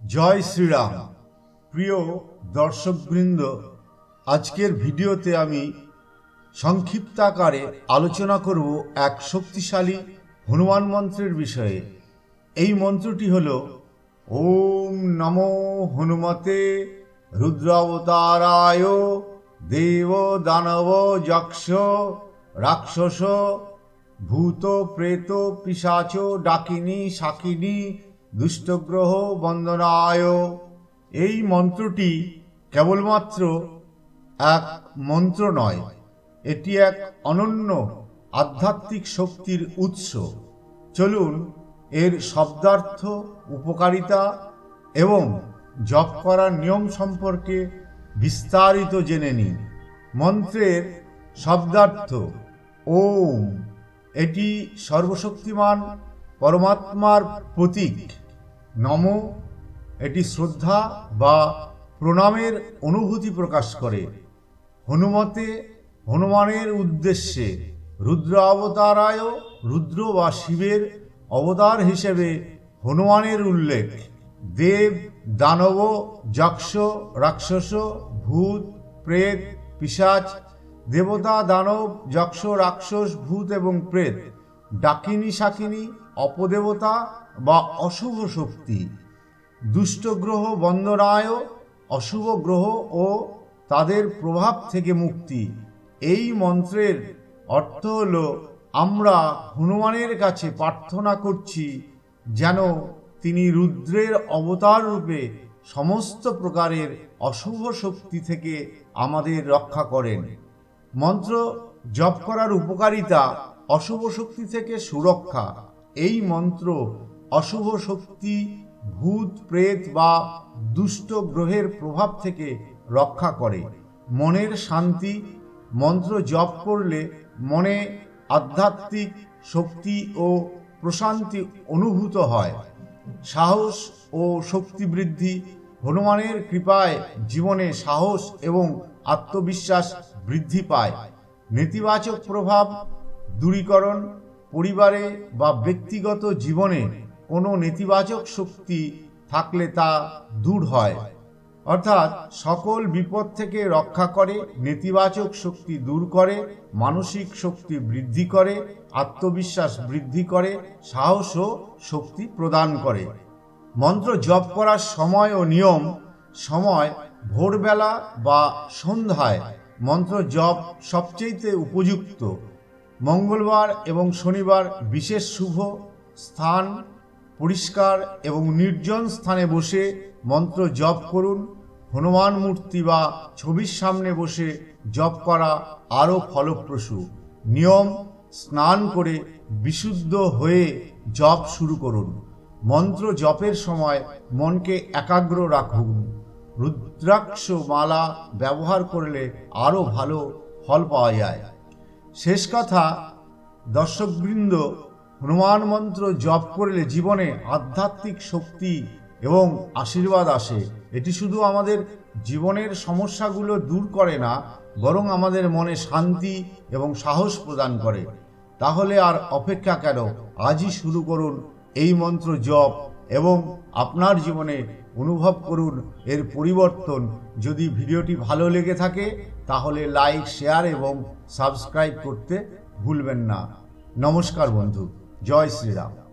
জয় শ্রীরাম। প্রিয় দর্শকবৃন্দ, আজকের ভিডিওতে আমি সংক্ষিপ্ত আকারে আলোচনা করব এক শক্তিশালী হনুমান মন্ত্রের বিষয়ে। এই মন্ত্রটি হল, ওম নমো হনুমতে রুদ্রাবতারায় দেব দানব যক্ষ রাক্ষস ভূত প্রেত পিশাচ ডাকিনী শাকিনী দুষ্টগ্রহ বন্দনায়। এই মন্ত্রটি কেবলমাত্র এক মন্ত্র নয়, এটি এক অনন্য আধ্যাত্মিক শক্তির উৎস। চলুন এর শব্দার্থ, উপকারিতা এবং জপ করার নিয়ম সম্পর্কে বিস্তারিত জেনে নিন। মন্ত্রের শব্দার্থ, ওম, এটি সর্বশক্তিমান পরমাত্মার প্রতীক। নম, এটি শ্রদ্ধা বা প্রণামের অনুভূতি প্রকাশ করে। হনুমতে, হনুমানের উদ্দেশ্যে রুদ্র অবতারায় রুদ্র বা শিবের অবতার হিসেবে হনুমানের উল্লেখ। দেব, দানব, যক্ষ, রাক্ষস, ভূত, প্রেত পিশাচ দেবতা, দানব, যক্ষ, রাক্ষস, ভূত এবং প্রেত, ডাকিনী শাকিনী অপদেবতা বা অশুভ শক্তি দুষ্ট গ্রহ বন্দনায় অশুভ গ্রহ ও তাদের প্রভাব থেকে মুক্তি। এই মন্ত্রের অর্থ হল, আমরা হনুমানের কাছে প্রার্থনা করছি যেন তিনি রুদ্রের অবতার রূপে সমস্ত প্রকারের অশুভ শক্তি থেকে আমাদের রক্ষা করেন। মন্ত্র জপ করার উপকারিতা অশুভ শক্তি থেকে সুরক্ষা। এই মন্ত্র অশুভ শক্তি, ভূত, প্রেত বা দুষ্ট গ্রহের প্রভাব থেকে রক্ষা করে। মনের শান্তি, মন্ত্র জপ করলে মনে আধ্যাত্মিক শক্তি ও প্রশান্তি অনুভূত হয়। সাহস ও শক্তি বৃদ্ধি, হনুমানের কৃপায় জীবনে সাহস এবং আত্মবিশ্বাস বৃদ্ধি পায়। নেতিবাচক প্রভাব, দূরীকরণ পরিবারে বা ব্যক্তিগত জীবনে কোনো নেতিবাচক শক্তি থাকলে তা দূর হয়। অর্থাৎ সকল বিপদ থেকে রক্ষা করে, নেতিবাচক শক্তি দূর করে, মানসিক শক্তি বৃদ্ধি করে, আত্মবিশ্বাস বৃদ্ধি করে, সাহস ও শক্তি প্রদান করে। মন্ত্র জপ করার সময় ও নিয়ম সময় ভোরবেলা বা সন্ধ্যায় মন্ত্র জপ সবচেয়ে উপযুক্ত। মঙ্গলবার এবং শনিবার বিশেষ শুভ স্থান পরিষ্কার এবং নির্জন স্থানে বসে মন্ত্র জপ করুন, হনুমান মূর্তি বা ছবির সামনে বসে জপ করা আরও ফলপ্রসূ। নিয়ম, স্নান করে বিশুদ্ধ হয়ে জপ শুরু করুন। মন্ত্র জপের সময় মনকে একাগ্র রাখুন। রুদ্রাক্ষ মালা ব্যবহার করলে আরও ভালো ফল পাওয়া যায়। শেষ কথা, দর্শকবৃন্দ হনুমান মন্ত্র জপ করলে জীবনে আধ্যাত্মিক শক্তি এবং আশীর্বাদ আসে। এটি শুধু আমাদের জীবনের সমস্যাগুলো দূর করে না, বরং আমাদের মনে শান্তি এবং সাহস প্রদান করে। তাহলে আর অপেক্ষা কেন? আজই শুরু করুন এই মন্ত্র জপ এবং আপনার জীবনে অনুভব করুন এর পরিবর্তন। যদি ভিডিওটি ভালো লেগে থাকে, তাহলে লাইক শেয়ার এবং সাবস্ক্রাইব করতে ভুলবেন না। নমস্কার বন্ধু। জয় শ্রীরাম।